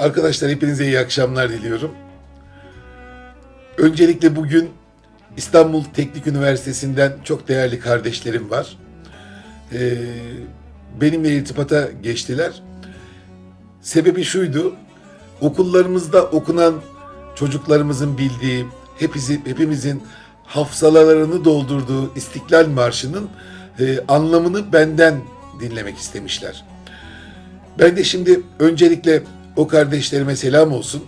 Arkadaşlar hepinize iyi akşamlar diliyorum. Öncelikle bugün İstanbul Teknik Üniversitesi'nden çok değerli kardeşlerim var. Ee, benimle irtibata geçtiler. Sebebi şuydu, okullarımızda okunan çocuklarımızın bildiği, hepimizi, hepimizin hafızalarını doldurduğu İstiklal Marşı'nın e, anlamını benden dinlemek istemişler. Ben de şimdi öncelikle o kardeşlerime selam olsun.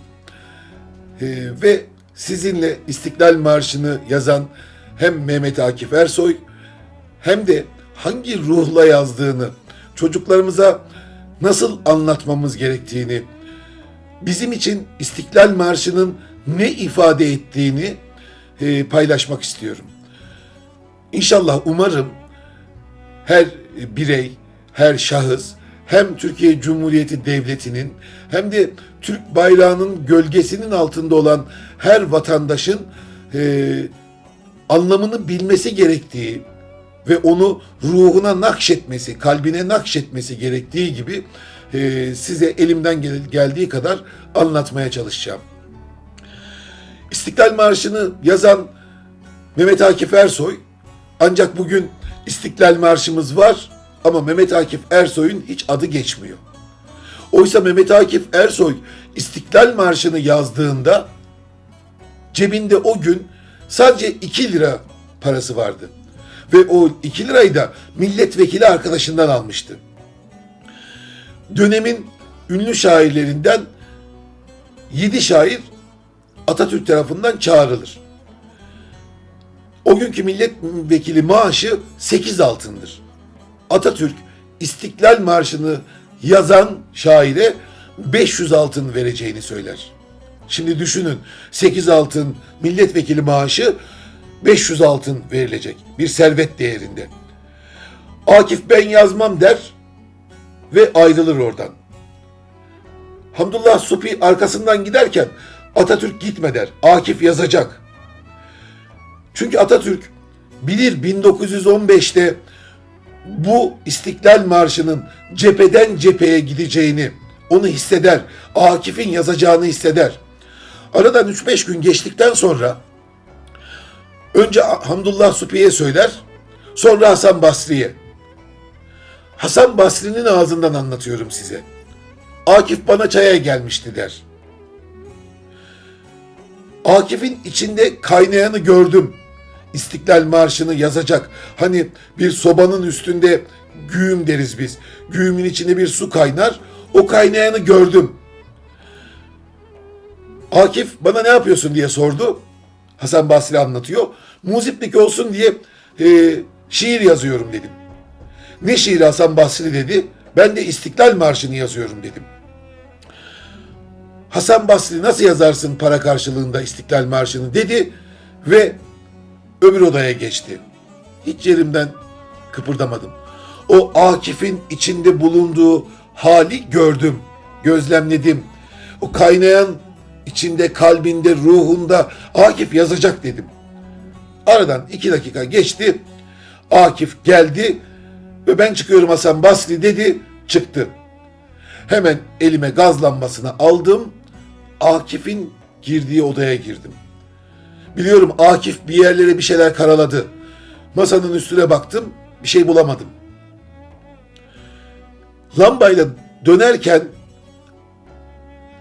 Ee, ve sizinle İstiklal Marşı'nı yazan hem Mehmet Akif Ersoy hem de hangi ruhla yazdığını, çocuklarımıza nasıl anlatmamız gerektiğini, bizim için İstiklal Marşı'nın ne ifade ettiğini e, paylaşmak istiyorum. İnşallah umarım her birey, her şahıs hem Türkiye Cumhuriyeti Devleti'nin hem de Türk bayrağının gölgesinin altında olan her vatandaşın e, anlamını bilmesi gerektiği ve onu ruhuna nakşetmesi, kalbine nakşetmesi gerektiği gibi e, size elimden gel- geldiği kadar anlatmaya çalışacağım. İstiklal Marşı'nı yazan Mehmet Akif Ersoy ancak bugün İstiklal Marşımız var ama Mehmet Akif Ersoy'un hiç adı geçmiyor. Oysa Mehmet Akif Ersoy İstiklal Marşı'nı yazdığında cebinde o gün sadece 2 lira parası vardı. Ve o 2 lirayı da milletvekili arkadaşından almıştı. Dönemin ünlü şairlerinden 7 şair Atatürk tarafından çağrılır. O günkü milletvekili maaşı 8 altındır. Atatürk İstiklal Marşı'nı yazan şaire 500 altın vereceğini söyler. Şimdi düşünün 8 altın milletvekili maaşı 500 altın verilecek bir servet değerinde. Akif ben yazmam der ve ayrılır oradan. Hamdullah Supi arkasından giderken Atatürk gitme der. Akif yazacak. Çünkü Atatürk bilir 1915'te bu İstiklal Marşı'nın cepheden cepheye gideceğini onu hisseder. Akif'in yazacağını hisseder. Aradan 3-5 gün geçtikten sonra önce Hamdullah Supi'ye söyler, sonra Hasan Basri'ye. Hasan Basri'nin ağzından anlatıyorum size. Akif bana çaya gelmişti der. Akif'in içinde kaynayanı gördüm. İstiklal Marşı'nı yazacak. Hani bir sobanın üstünde güğüm deriz biz. Güğümün içinde bir su kaynar. O kaynayanı gördüm. Akif bana ne yapıyorsun diye sordu. Hasan Basri anlatıyor. Muziplik olsun diye e, şiir yazıyorum dedim. Ne şiiri Hasan Basri dedi. Ben de İstiklal Marşı'nı yazıyorum dedim. Hasan Basri nasıl yazarsın para karşılığında İstiklal Marşı'nı dedi ve öbür odaya geçti. Hiç yerimden kıpırdamadım. O Akif'in içinde bulunduğu hali gördüm, gözlemledim. O kaynayan içinde, kalbinde, ruhunda Akif yazacak dedim. Aradan iki dakika geçti. Akif geldi ve ben çıkıyorum Hasan Basri dedi, çıktı. Hemen elime gaz lambasını aldım. Akif'in girdiği odaya girdim. Biliyorum Akif bir yerlere bir şeyler karaladı. Masanın üstüne baktım, bir şey bulamadım. Lambayla dönerken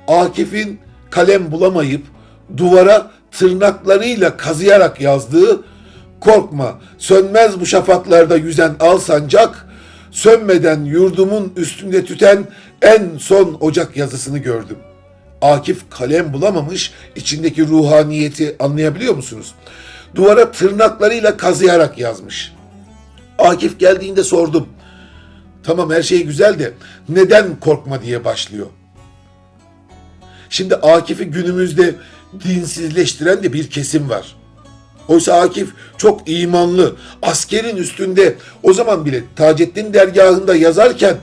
Akif'in kalem bulamayıp duvara tırnaklarıyla kazıyarak yazdığı korkma sönmez bu şafaklarda yüzen al sancak sönmeden yurdumun üstünde tüten en son ocak yazısını gördüm. Akif kalem bulamamış içindeki ruhaniyeti anlayabiliyor musunuz? Duvara tırnaklarıyla kazıyarak yazmış. Akif geldiğinde sordum. Tamam her şey güzel de neden korkma diye başlıyor. Şimdi Akif'i günümüzde dinsizleştiren de bir kesim var. Oysa Akif çok imanlı, askerin üstünde o zaman bile Taceddin dergahında yazarken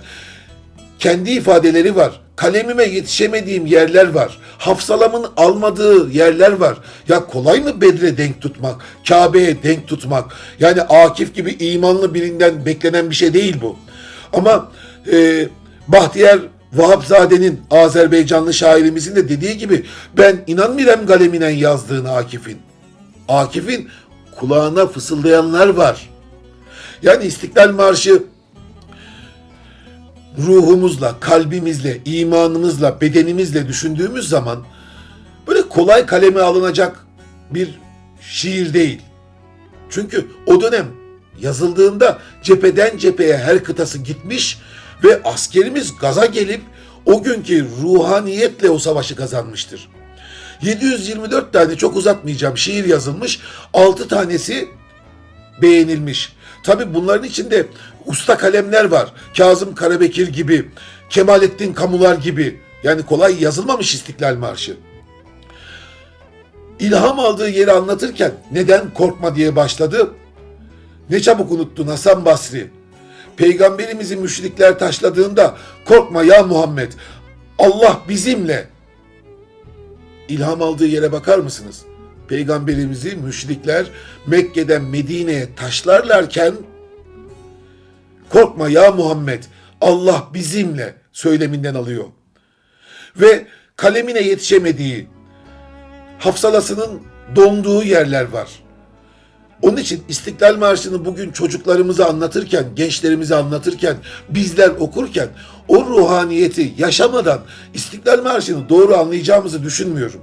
kendi ifadeleri var. Kalemime yetişemediğim yerler var. Hafsalamın almadığı yerler var. Ya kolay mı Bedre denk tutmak? Kabe'ye denk tutmak? Yani Akif gibi imanlı birinden beklenen bir şey değil bu. Ama e, Bahtiyar Vahapzade'nin Azerbaycanlı şairimizin de dediği gibi ben inanmıyorum galeminen yazdığını Akif'in. Akif'in kulağına fısıldayanlar var. Yani İstiklal Marşı ruhumuzla, kalbimizle, imanımızla, bedenimizle düşündüğümüz zaman böyle kolay kaleme alınacak bir şiir değil. Çünkü o dönem yazıldığında cepheden cepheye her kıtası gitmiş ve askerimiz gaza gelip o günkü ruhaniyetle o savaşı kazanmıştır. 724 tane çok uzatmayacağım şiir yazılmış. 6 tanesi beğenilmiş. Tabi bunların içinde usta kalemler var. Kazım Karabekir gibi, Kemalettin Kamular gibi. Yani kolay yazılmamış İstiklal Marşı. İlham aldığı yeri anlatırken neden korkma diye başladı. Ne çabuk unuttun Hasan Basri. Peygamberimizi müşrikler taşladığında korkma ya Muhammed. Allah bizimle. İlham aldığı yere bakar mısınız? Peygamberimizi müşrikler Mekke'den Medine'ye taşlarlarken korkma ya Muhammed Allah bizimle söyleminden alıyor. Ve kalemine yetişemediği, hafsalasının donduğu yerler var. Onun için İstiklal Marşı'nı bugün çocuklarımıza anlatırken, gençlerimize anlatırken, bizler okurken o ruhaniyeti yaşamadan İstiklal Marşı'nı doğru anlayacağımızı düşünmüyorum.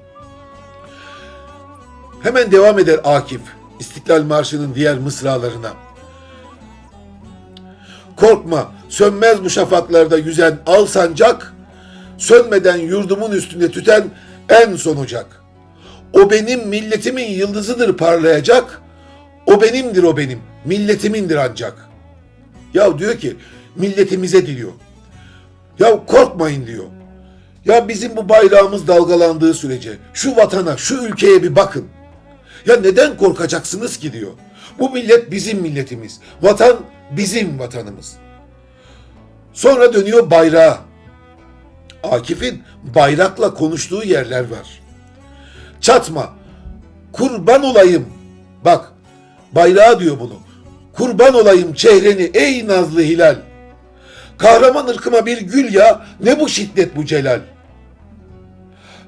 Hemen devam eder Akif İstiklal Marşı'nın diğer mısralarına. Korkma, sönmez bu şafaklarda yüzen al sancak, sönmeden yurdumun üstünde tüten en son ocak. O benim milletimin yıldızıdır parlayacak, o benimdir o benim, milletimindir ancak. Ya diyor ki milletimize diyor. Ya korkmayın diyor. Ya bizim bu bayrağımız dalgalandığı sürece şu vatana, şu ülkeye bir bakın. Ya neden korkacaksınız ki diyor. Bu millet bizim milletimiz. Vatan bizim vatanımız. Sonra dönüyor bayrağa. Akif'in bayrakla konuştuğu yerler var. Çatma. Kurban olayım. Bak bayrağa diyor bunu. Kurban olayım çehreni ey nazlı hilal. Kahraman ırkıma bir gül ya ne bu şiddet bu celal.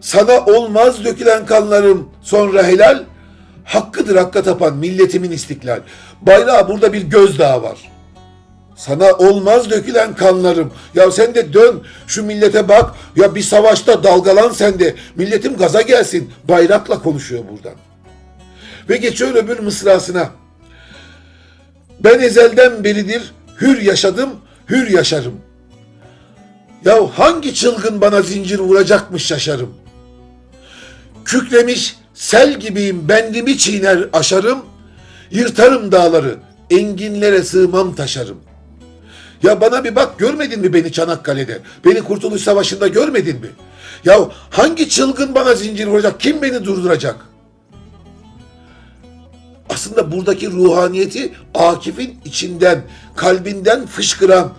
Sana olmaz dökülen kanlarım sonra helal. Hakkıdır hakka tapan milletimin istiklal. Bayrağı burada bir gözdağı var. Sana olmaz dökülen kanlarım. Ya sen de dön şu millete bak. Ya bir savaşta dalgalan sen de. Milletim gaza gelsin. Bayrakla konuşuyor buradan. Ve geçiyor öbür mısrasına. Ben ezelden beridir hür yaşadım, hür yaşarım. Ya hangi çılgın bana zincir vuracakmış şaşarım. Kükremiş sel gibiyim bendimi çiğner aşarım. Yırtarım dağları, enginlere sığmam taşarım. Ya bana bir bak görmedin mi beni Çanakkale'de? Beni Kurtuluş Savaşı'nda görmedin mi? Ya hangi çılgın bana zincir vuracak? Kim beni durduracak? Aslında buradaki ruhaniyeti Akif'in içinden, kalbinden fışkıran,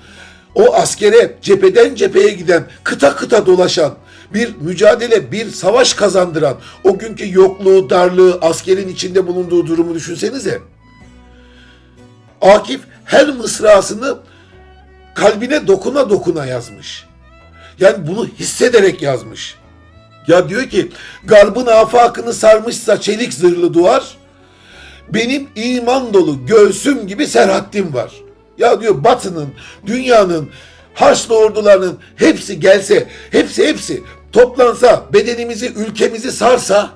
o askere cepheden cepheye giden, kıta kıta dolaşan, bir mücadele, bir savaş kazandıran, o günkü yokluğu, darlığı, askerin içinde bulunduğu durumu düşünsenize. Akif her mısrasını kalbine dokuna dokuna yazmış. Yani bunu hissederek yazmış. Ya diyor ki garbın afakını sarmışsa çelik zırhlı duvar benim iman dolu göğsüm gibi serhattim var. Ya diyor batının, dünyanın, Haçlı ordularının hepsi gelse, hepsi hepsi toplansa, bedenimizi, ülkemizi sarsa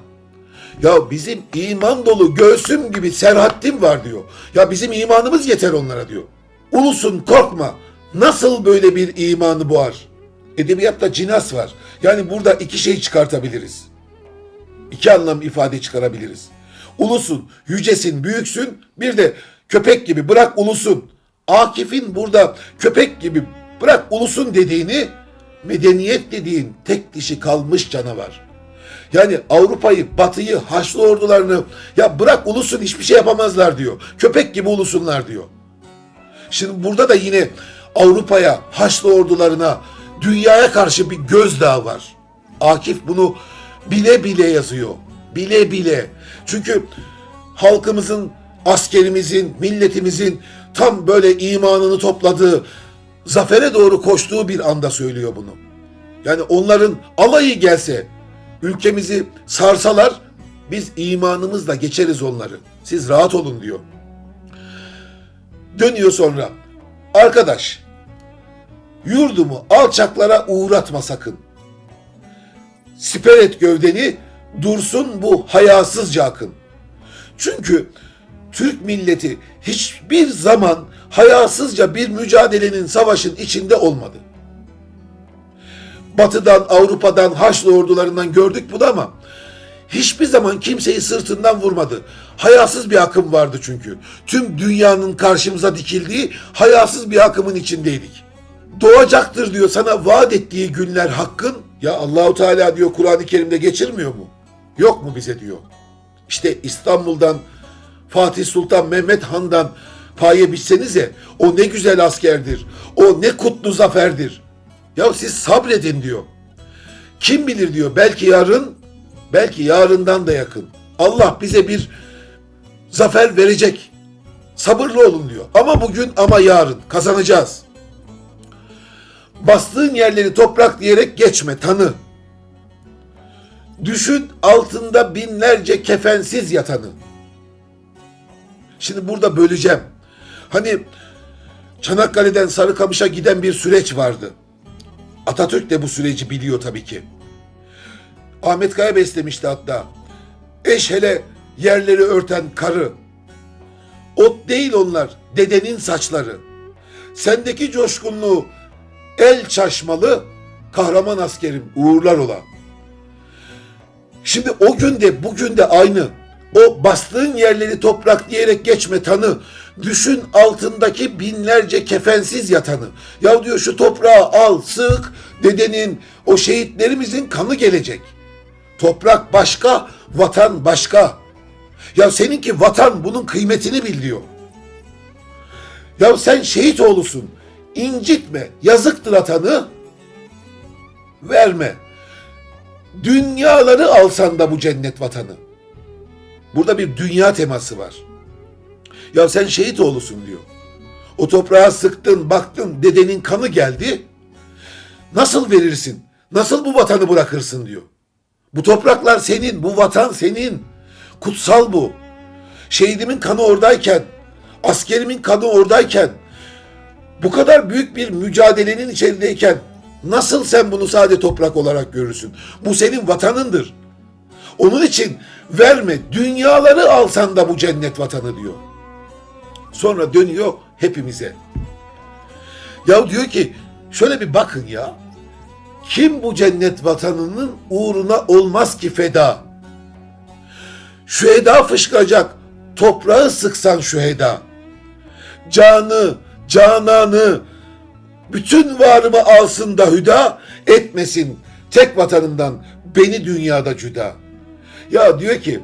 ya bizim iman dolu göğsüm gibi serhattim var diyor. Ya bizim imanımız yeter onlara diyor. Ulusun korkma. Nasıl böyle bir imanı boğar? Edebiyatta cinas var. Yani burada iki şey çıkartabiliriz. İki anlam ifade çıkarabiliriz. Ulusun, yücesin, büyüksün. Bir de köpek gibi bırak ulusun. Akif'in burada köpek gibi bırak ulusun dediğini medeniyet dediğin tek dişi kalmış canavar. Yani Avrupa'yı, Batı'yı, Haçlı ordularını ya bırak ulusun hiçbir şey yapamazlar diyor. Köpek gibi ulusunlar diyor. Şimdi burada da yine Avrupa'ya, Haçlı ordularına, dünyaya karşı bir gözdağı var. Akif bunu bile bile yazıyor. Bile bile. Çünkü halkımızın, askerimizin, milletimizin tam böyle imanını topladığı, zafere doğru koştuğu bir anda söylüyor bunu. Yani onların alayı gelse ülkemizi sarsalar biz imanımızla geçeriz onları. Siz rahat olun diyor. Dönüyor sonra. Arkadaş yurdumu alçaklara uğratma sakın. Siper et gövdeni dursun bu hayasızca akın. Çünkü Türk milleti hiçbir zaman hayasızca bir mücadelenin, savaşın içinde olmadı. Batı'dan, Avrupa'dan, Haçlı ordularından gördük bunu ama hiçbir zaman kimseyi sırtından vurmadı. Hayasız bir akım vardı çünkü. Tüm dünyanın karşımıza dikildiği hayasız bir akımın içindeydik. Doğacaktır diyor sana vaat ettiği günler hakkın. Ya Allahu Teala diyor Kur'an-ı Kerim'de geçirmiyor mu? Yok mu bize diyor. İşte İstanbul'dan Fatih Sultan Mehmet Han'dan paye biçsenize o ne güzel askerdir. O ne kutlu zaferdir. Ya siz sabredin diyor. Kim bilir diyor belki yarın belki yarından da yakın. Allah bize bir zafer verecek. Sabırlı olun diyor. Ama bugün ama yarın kazanacağız. Bastığın yerleri toprak diyerek geçme tanı. Düşün altında binlerce kefensiz yatanı. Şimdi burada böleceğim. Hani Çanakkale'den Sarıkamış'a giden bir süreç vardı. Atatürk de bu süreci biliyor tabii ki. Ahmet Kaya beslemişti hatta. Eş hele yerleri örten karı. Ot değil onlar, dedenin saçları. Sendeki coşkunluğu el çaşmalı, kahraman askerim uğurlar ola. Şimdi o günde bugün de aynı. O bastığın yerleri toprak diyerek geçme tanı. Düşün altındaki binlerce kefensiz yatanı. Ya diyor şu toprağı al sık dedenin o şehitlerimizin kanı gelecek. Toprak başka, vatan başka. Ya seninki vatan bunun kıymetini bil diyor. Ya sen şehit oğlusun. incitme. Yazıktır atanı. Verme. Dünyaları alsan da bu cennet vatanı. Burada bir dünya teması var. Ya sen şehit oğlusun diyor. O toprağa sıktın, baktın, dedenin kanı geldi. Nasıl verirsin? Nasıl bu vatanı bırakırsın diyor. Bu topraklar senin, bu vatan senin. Kutsal bu. Şehidimin kanı oradayken, askerimin kanı oradayken, bu kadar büyük bir mücadelenin içerideyken nasıl sen bunu sade toprak olarak görürsün? Bu senin vatanındır. Onun için verme, dünyaları alsan da bu cennet vatanı diyor. Sonra dönüyor hepimize. Ya diyor ki şöyle bir bakın ya. Kim bu cennet vatanının uğruna olmaz ki feda? Şu eda fışkıracak. Toprağı sıksan şu eda. Canı, cananı, bütün varımı alsın da hüda etmesin tek vatanından beni dünyada cüda. Ya diyor ki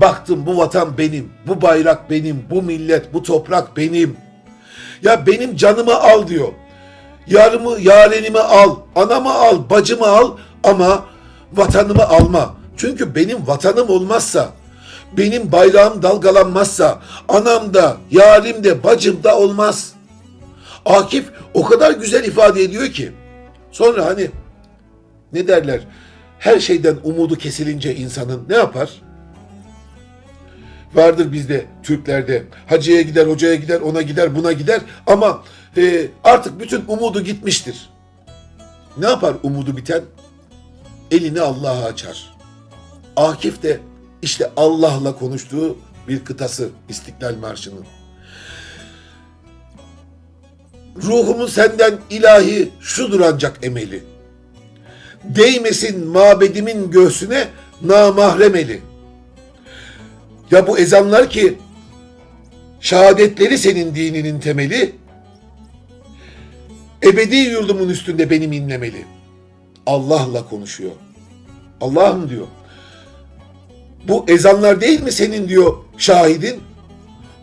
baktım bu vatan benim, bu bayrak benim, bu millet, bu toprak benim. Ya benim canımı al diyor. Yarımı, yarenimi al, anamı al, bacımı al ama vatanımı alma. Çünkü benim vatanım olmazsa, benim bayrağım dalgalanmazsa, anam da, yarim de, bacım da olmaz. Akif o kadar güzel ifade ediyor ki. Sonra hani ne derler? Her şeyden umudu kesilince insanın ne yapar? Vardır bizde Türklerde. Hacıya gider, hocaya gider, ona gider, buna gider ama e, artık bütün umudu gitmiştir. Ne yapar umudu biten? Elini Allah'a açar. Akif de işte Allah'la konuştuğu bir kıtası İstiklal Marşı'nın. Ruhumun senden ilahi şudur ancak emeli. Değmesin mabedimin göğsüne namahrem eli. Ya bu ezanlar ki şehadetleri senin dininin temeli, ebedi yurdumun üstünde benim inlemeli. Allah'la konuşuyor. Allah'ım diyor. Bu ezanlar değil mi senin diyor şahidin?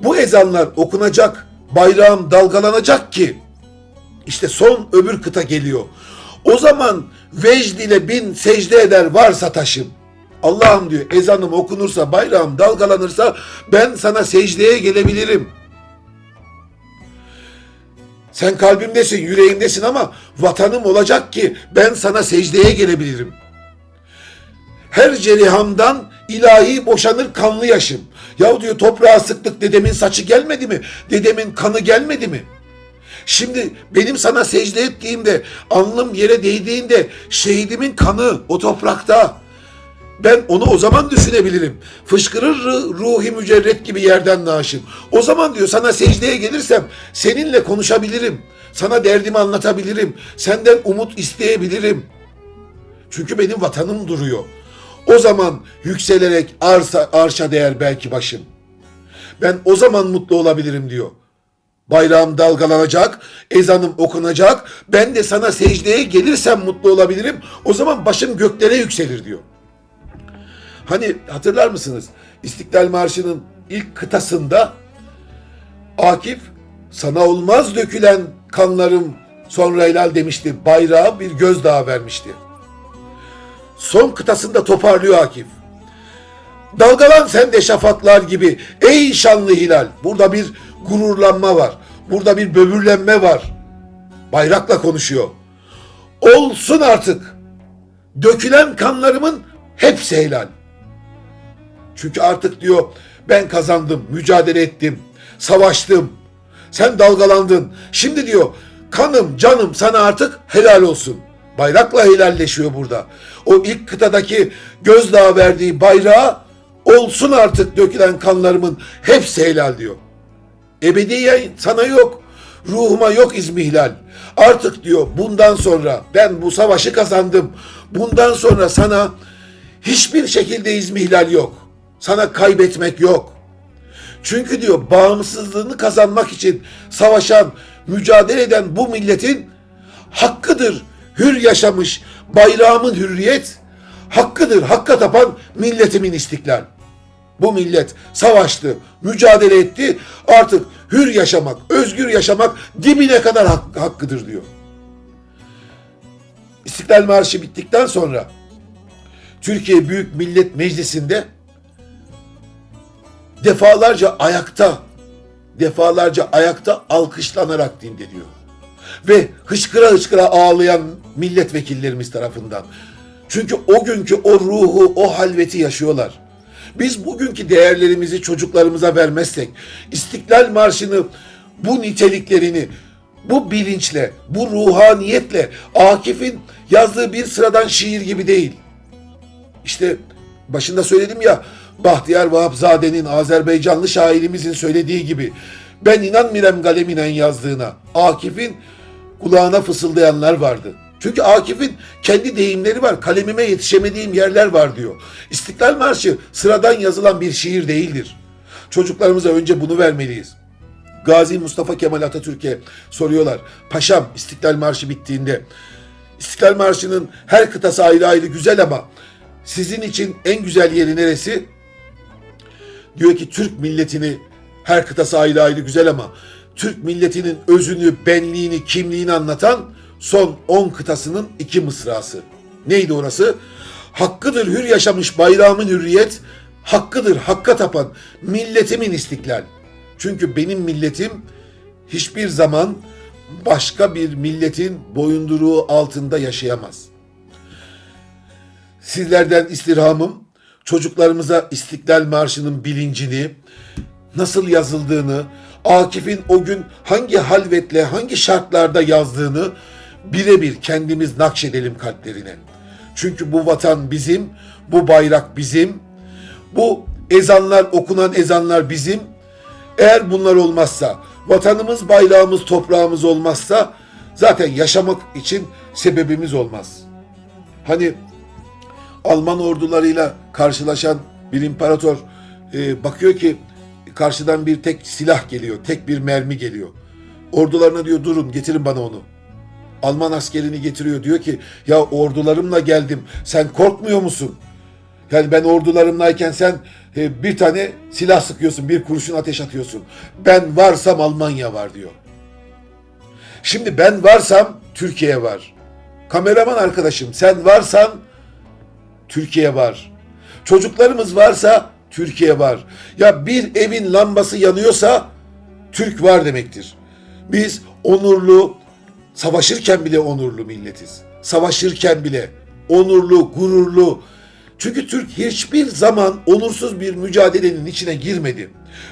Bu ezanlar okunacak, bayrağım dalgalanacak ki işte son öbür kıta geliyor. O zaman vecd ile bin secde eder varsa taşım. Allah'ım diyor ezanım okunursa bayrağım dalgalanırsa ben sana secdeye gelebilirim. Sen kalbimdesin, yüreğimdesin ama vatanım olacak ki ben sana secdeye gelebilirim. Her cerihamdan ilahi boşanır kanlı yaşım. Yahu diyor toprağa sıktık dedemin saçı gelmedi mi? Dedemin kanı gelmedi mi? Şimdi benim sana secde ettiğimde, alnım yere değdiğinde şehidimin kanı o toprakta. Ben onu o zaman düşünebilirim. Fışkırır ru- ruhi mücerret gibi yerden naşım. O zaman diyor sana secdeye gelirsem seninle konuşabilirim. Sana derdimi anlatabilirim. Senden umut isteyebilirim. Çünkü benim vatanım duruyor. O zaman yükselerek arsa, arşa değer belki başım. Ben o zaman mutlu olabilirim diyor. Bayrağım dalgalanacak, ezanım okunacak. Ben de sana secdeye gelirsem mutlu olabilirim. O zaman başım göklere yükselir diyor. Hani hatırlar mısınız? İstiklal Marşı'nın ilk kıtasında Akif sana olmaz dökülen kanlarım sonra helal demişti. Bayrağı bir gözdağı vermişti. Son kıtasında toparlıyor Akif. Dalgalan sen de şafaklar gibi ey şanlı hilal. Burada bir gururlanma var. Burada bir böbürlenme var. Bayrakla konuşuyor. Olsun artık. Dökülen kanlarımın hepsi helal. Çünkü artık diyor ben kazandım, mücadele ettim, savaştım. Sen dalgalandın. Şimdi diyor kanım, canım sana artık helal olsun. Bayrakla helalleşiyor burada. O ilk kıtadaki gözdağı verdiği bayrağı olsun artık dökülen kanlarımın hepsi helal diyor. Ebediyen sana yok. Ruhuma yok izmihlal. Artık diyor bundan sonra ben bu savaşı kazandım. Bundan sonra sana hiçbir şekilde izmihlal yok. Sana kaybetmek yok. Çünkü diyor bağımsızlığını kazanmak için savaşan, mücadele eden bu milletin hakkıdır. Hür yaşamış bayrağımın hürriyet, hakkıdır. Hakka tapan milletimin istiklal. Bu millet savaştı, mücadele etti. Artık hür yaşamak, özgür yaşamak dibine kadar hak- hakkıdır diyor. İstiklal Marşı bittikten sonra Türkiye Büyük Millet Meclisi'nde defalarca ayakta, defalarca ayakta alkışlanarak dinleniyor. Ve hıçkıra hıçkıra ağlayan milletvekillerimiz tarafından. Çünkü o günkü o ruhu, o halveti yaşıyorlar. Biz bugünkü değerlerimizi çocuklarımıza vermezsek, İstiklal Marşı'nı, bu niteliklerini, bu bilinçle, bu ruhaniyetle Akif'in yazdığı bir sıradan şiir gibi değil. İşte başında söyledim ya Bahtiyar Vahapzade'nin Azerbaycanlı şairimizin söylediği gibi ben inanmirem galeminen yazdığına Akif'in kulağına fısıldayanlar vardı. Çünkü Akif'in kendi deyimleri var. Kalemime yetişemediğim yerler var diyor. İstiklal Marşı sıradan yazılan bir şiir değildir. Çocuklarımıza önce bunu vermeliyiz. Gazi Mustafa Kemal Atatürk'e soruyorlar. Paşam İstiklal Marşı bittiğinde İstiklal Marşı'nın her kıtası ayrı ayrı güzel ama sizin için en güzel yeri neresi? Diyor ki Türk milletini her kıtası ayrı ayrı güzel ama Türk milletinin özünü, benliğini, kimliğini anlatan son 10 kıtasının iki mısrası. Neydi orası? Hakkıdır hür yaşamış bayrağımın hürriyet, hakkıdır hakka tapan milletimin istiklal. Çünkü benim milletim hiçbir zaman başka bir milletin boyunduruğu altında yaşayamaz. Sizlerden istirhamım çocuklarımıza İstiklal Marşı'nın bilincini, nasıl yazıldığını, Akif'in o gün hangi halvetle, hangi şartlarda yazdığını birebir kendimiz nakşedelim kalplerine. Çünkü bu vatan bizim, bu bayrak bizim, bu ezanlar, okunan ezanlar bizim. Eğer bunlar olmazsa, vatanımız, bayrağımız, toprağımız olmazsa zaten yaşamak için sebebimiz olmaz. Hani Alman ordularıyla karşılaşan bir imparator e, bakıyor ki karşıdan bir tek silah geliyor, tek bir mermi geliyor. Ordularına diyor durun getirin bana onu. Alman askerini getiriyor diyor ki ya ordularımla geldim sen korkmuyor musun? Yani ben ordularımlayken sen e, bir tane silah sıkıyorsun, bir kurşun ateş atıyorsun. Ben varsam Almanya var diyor. Şimdi ben varsam Türkiye var. Kameraman arkadaşım sen varsan Türkiye var. Çocuklarımız varsa Türkiye var. Ya bir evin lambası yanıyorsa Türk var demektir. Biz onurlu, savaşırken bile onurlu milletiz. Savaşırken bile onurlu, gururlu. Çünkü Türk hiçbir zaman onursuz bir mücadelenin içine girmedi.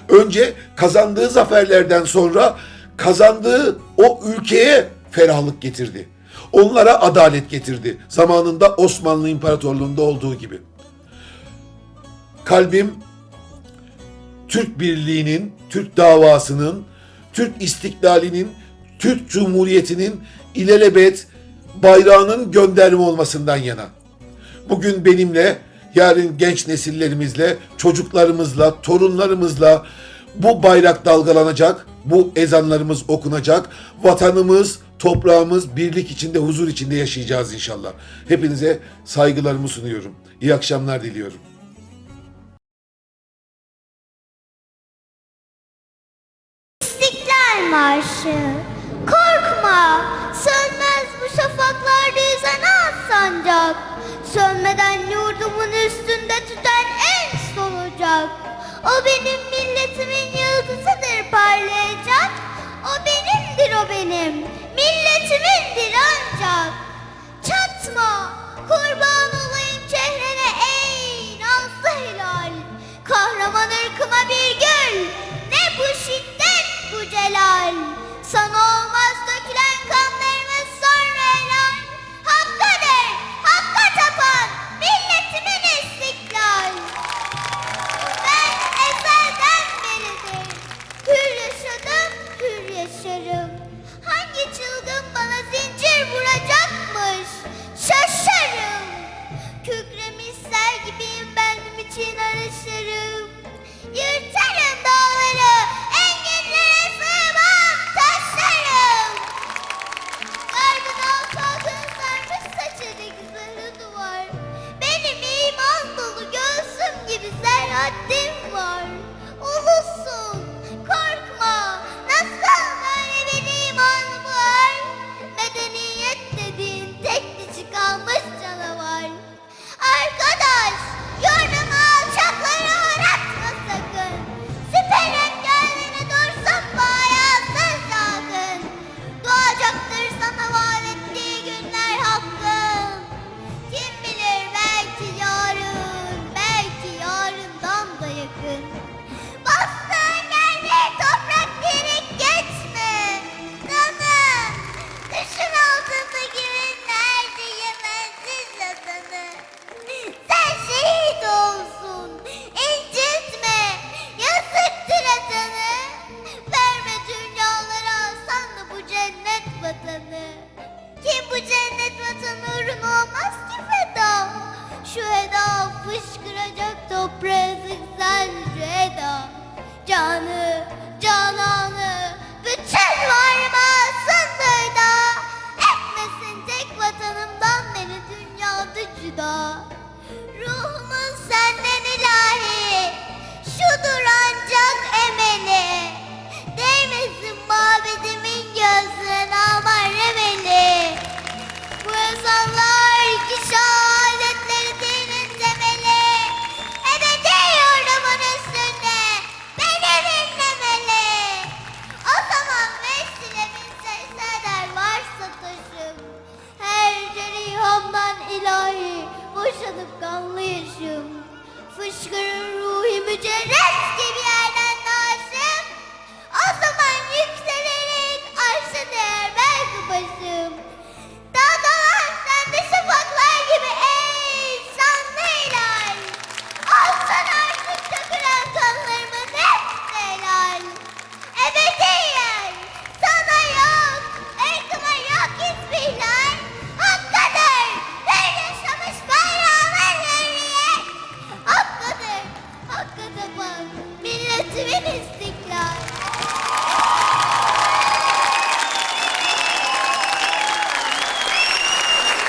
Önce kazandığı zaferlerden sonra kazandığı o ülkeye ferahlık getirdi. Onlara adalet getirdi. Zamanında Osmanlı İmparatorluğu'nda olduğu gibi. Kalbim Türk birliğinin, Türk davasının, Türk istiklalinin, Türk Cumhuriyeti'nin ilelebet bayrağının gönderme olmasından yana. Bugün benimle, yarın genç nesillerimizle, çocuklarımızla, torunlarımızla bu bayrak dalgalanacak, bu ezanlarımız okunacak, vatanımız, toprağımız birlik içinde, huzur içinde yaşayacağız inşallah. Hepinize saygılarımı sunuyorum. İyi akşamlar diliyorum. İstiklal Marşı Korkma Sönmez bu şafaklarda yüzen az sancak Sönmeden yurdumun üstünde tüten en son O benim milletimin yıldızıdır parlayacak O benimdir o benim Kahraman ırkıma bir gül. Ne bu şiddet bu celal? Sana olmaz dökülen kanlarımız